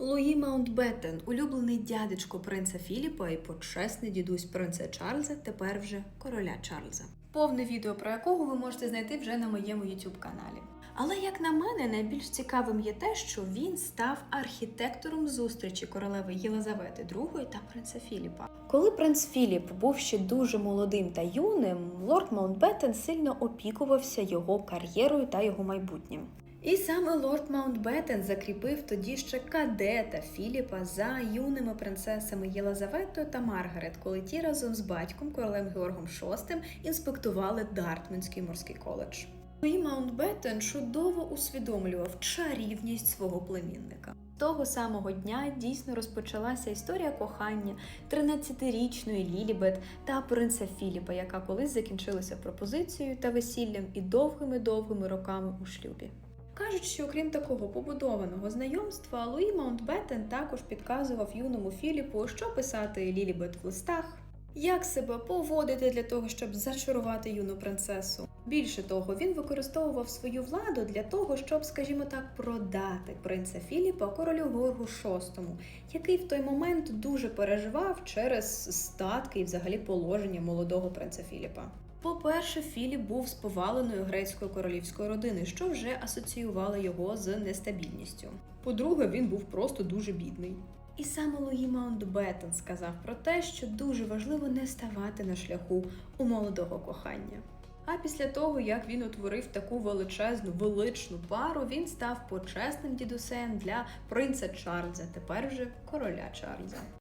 Луї Маунтбеттен, улюблений дядечко принца Філіпа і почесний дідусь принца Чарльза, тепер вже короля Чарльза. Повне відео про якого ви можете знайти вже на моєму youtube каналі. Але як на мене, найбільш цікавим є те, що він став архітектором зустрічі королеви Єлизавети II та принца Філіпа. Коли принц Філіп був ще дуже молодим та юним, лорд Маунтбеттен сильно опікувався його кар'єрою та його майбутнім. І саме лорд Маунтбеттен закріпив тоді ще кадета Філіпа за юними принцесами Єлизаветою та Маргарет, коли ті разом з батьком королем Георгом VI інспектували Дартмунський морський коледж. Луї Маунтбеттен чудово усвідомлював чарівність свого племінника. Того самого дня дійсно розпочалася історія кохання 13-річної Лілібет та принца Філіпа, яка колись закінчилася пропозицією та весіллям і довгими-довгими роками у шлюбі. Кажуть, що окрім такого побудованого знайомства, Луї Маунтбеттен також підказував юному Філіпу, що писати Лілібет в листах, як себе поводити для того, щоб зачарувати юну принцесу. Більше того, він використовував свою владу для того, щоб, скажімо так, продати принца Філіпа королю Георгу VI, який в той момент дуже переживав через статки і взагалі положення молодого принца Філіпа. По-перше, Філіп був з поваленою грецької королівської родини, що вже асоціювало його з нестабільністю. По-друге, він був просто дуже бідний. І саме Луї Маунтбеттен сказав про те, що дуже важливо не ставати на шляху у молодого кохання. А після того, як він утворив таку величезну величну пару, він став почесним дідусем для принца Чарльза, тепер вже короля Чарльза.